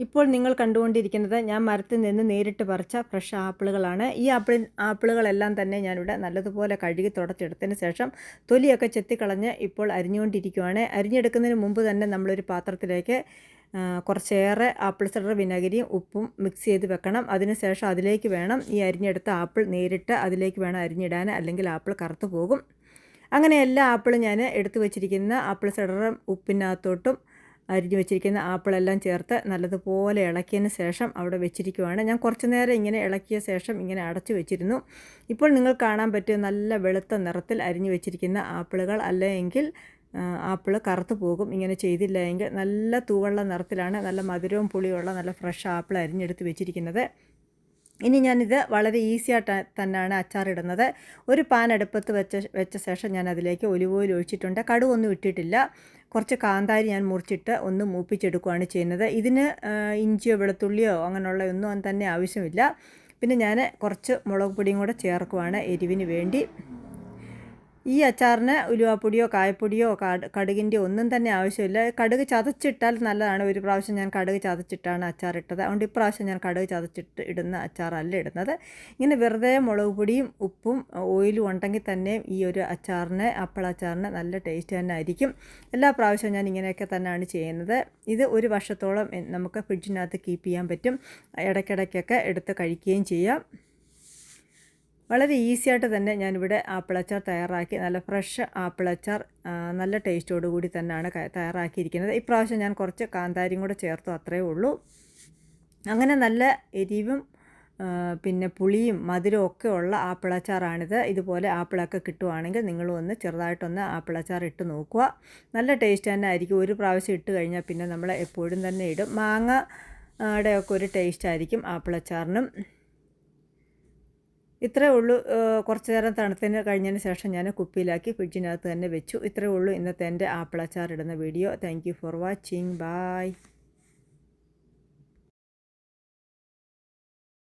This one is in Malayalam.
ഇപ്പോൾ നിങ്ങൾ കണ്ടുകൊണ്ടിരിക്കുന്നത് ഞാൻ മരത്തിൽ നിന്ന് നേരിട്ട് പറിച്ച ഫ്രഷ് ആപ്പിളുകളാണ്. ഈ ആപ്പിൾ ആപ്പിളുകളെല്ലാം തന്നെ ഞാനിവിടെ നല്ലതുപോലെ കഴുകി തുടച്ചെടുത്തതിന് ശേഷം തൊലിയൊക്കെ ചെത്തിക്കളഞ്ഞ് ഇപ്പോൾ അരിഞ്ഞുകൊണ്ടിരിക്കുകയാണ് അരിഞ്ഞെടുക്കുന്നതിന് മുമ്പ് തന്നെ നമ്മളൊരു പാത്രത്തിലേക്ക് കുറച്ചേറെ ആപ്പിൾ സിഡർ വിനാഗിരിയും ഉപ്പും മിക്സ് ചെയ്ത് വെക്കണം. അതിനുശേഷം അതിലേക്ക് വേണം ഈ അരിഞ്ഞെടുത്ത ആപ്പിൾ നേരിട്ട് അതിലേക്ക് വേണം അരിഞ്ഞിടാൻ അല്ലെങ്കിൽ ആപ്പിൾ കറുത്തു പോകും. അങ്ങനെ എല്ലാ ആപ്പിളും ഞാൻ എടുത്തു വെച്ചിരിക്കുന്ന ആപ്പിൾ സിഡറും ഉപ്പിനകത്തോട്ടും അരിഞ്ഞു വെച്ചിരിക്കുന്ന ആപ്പിളെല്ലാം ചേർത്ത് നല്ലതുപോലെ ഇളക്കിയതിന് ശേഷം അവിടെ വെച്ചിരിക്കുവാണ്. ഞാൻ കുറച്ച് നേരം ഇങ്ങനെ ഇളക്കിയ ശേഷം ഇങ്ങനെ അടച്ചു വെച്ചിരുന്നു. ഇപ്പോൾ നിങ്ങൾ കാണാൻ പറ്റിയ നല്ല വെളുത്ത നിറത്തിൽ അരിഞ്ഞു വെച്ചിരിക്കുന്ന ആപ്പിളുകൾ അല്ലെങ്കിൽ ആപ്പിൾ കറുത്ത് പോകും. ഇങ്ങനെ ചെയ്തില്ല എങ്കിൽ നല്ല തൂവള്ള നിറത്തിലാണ് നല്ല മധുരവും പുളിയുള്ള നല്ല ഫ്രഷ് ആപ്പിൾ അരിഞ്ഞെടുത്ത് വെച്ചിരിക്കുന്നത്. ഇനി ഞാനിത് വളരെ ഈസി ആയിട്ട് തന്നെയാണ് അച്ചാറിടുന്നത്. ഒരു പാൻ അടുപ്പത്ത് വെച്ച വെച്ച ശേഷം ഞാൻ അതിലേക്ക് ഒലിവ് ഓയിൽ ഒഴിച്ചിട്ടുണ്ട് കടുവൊന്നും ഇട്ടിട്ടില്ല. കുറച്ച് കാന്താരി ഞാൻ മുറിച്ചിട്ട് ഒന്ന് മൂപ്പിച്ചെടുക്കുകയാണ് ചെയ്യുന്നത്. ഇതിന് ഇഞ്ചിയോ വെളുത്തുള്ളിയോ അങ്ങനെയുള്ള ഒന്നും തന്നെ ആവശ്യമില്ല. പിന്നെ ഞാൻ കുറച്ച് മുളക് പൊടിയും കൂടെ ചേർക്കുവാണ് എരിവിന് വേണ്ടി. ഈ അച്ചാറിന് ഉലുവാപ്പൊടിയോ കായപ്പൊടിയോ കടുകിന്റെ ഒന്നും തന്നെ ആവശ്യമില്ല. കടുക് ചതച്ചിട്ടാൽ നല്ലതാണ്. ഒരു പ്രാവശ്യം ഞാൻ കടുക് ചതച്ചിട്ടാണ് അച്ചാർ അച്ചാറിട്ടത്. അതുകൊണ്ട് ഇപ്രാവശ്യം ഞാൻ കടുക് ചതച്ചിട്ട് ഇടുന്ന അച്ചാറല്ല ഇടുന്നത്. ഇങ്ങനെ വെറുതെ മുളക് പൊടിയും ഉപ്പും ഓയിലും ഉണ്ടെങ്കിൽ തന്നെയും ഈ ഒരു അച്ചാറിന് അച്ചാറിന് നല്ല ടേസ്റ്റ് തന്നെ ആയിരിക്കും. എല്ലാ പ്രാവശ്യവും ഞാൻ ഇങ്ങനെയൊക്കെ തന്നെയാണ് ചെയ്യുന്നത്. ഇത് ഒരു വർഷത്തോളം നമുക്ക് ഫ്രിഡ്ജിനകത്ത് കീപ്പ് ചെയ്യാൻ പറ്റും. ഇടയ്ക്കിടയ്ക്കൊക്കെ എടുത്ത് കഴിക്കുകയും ചെയ്യാം. വളരെ ഈസി ആയിട്ട് തന്നെ ഞാനിവിടെ ആപ്പിളച്ചാർ തയ്യാറാക്കി. നല്ല ഫ്രഷ് ആപ്പിളച്ചാർ നല്ല ടേസ്റ്റോടു കൂടി തന്നെയാണ് തയ്യാറാക്കിയിരിക്കുന്നത്. ഇപ്രാവശ്യം ഞാൻ കുറച്ച് കാന്താരിയും കൂടെ ചേർത്തു അത്രയേ ഉള്ളൂ. അങ്ങനെ നല്ല എരിവും പിന്നെ പുളിയും മധുരവും ഒക്കെ ഉള്ള ആപ്പിളച്ചാറാണിത്. ഇതുപോലെ ആപ്പിളൊക്കെ കിട്ടുവാണെങ്കിൽ നിങ്ങളും ഒന്ന് ചെറുതായിട്ടൊന്ന് ആപ്പിളച്ചാർ ഇട്ട് നോക്കുക. നല്ല ടേസ്റ്റ് തന്നെ ആയിരിക്കും. ഒരു പ്രാവശ്യം ഇട്ട് കഴിഞ്ഞാൽ പിന്നെ നമ്മൾ എപ്പോഴും തന്നെ ഇടും. മാങ്ങയുടെ ഒക്കെ ഒരു ടേസ്റ്റ് ആയിരിക്കും ആപ്പിളച്ചാറിനും. ഇത്രയേ ഉള്ളൂ. കുറച്ച് നേരം തണുത്തതിന് കഴിഞ്ഞതിന് ശേഷം ഞാൻ കുപ്പിയിലാക്കി ഫ്രിഡ്ജിനകത്ത് തന്നെ വെച്ചു. ഇത്രയേ ഉള്ളൂ ഇന്നത്തെ എന്റെ ആപ്പിൾ അച്ചാർ ഇടുന്ന video. Thank for watching bye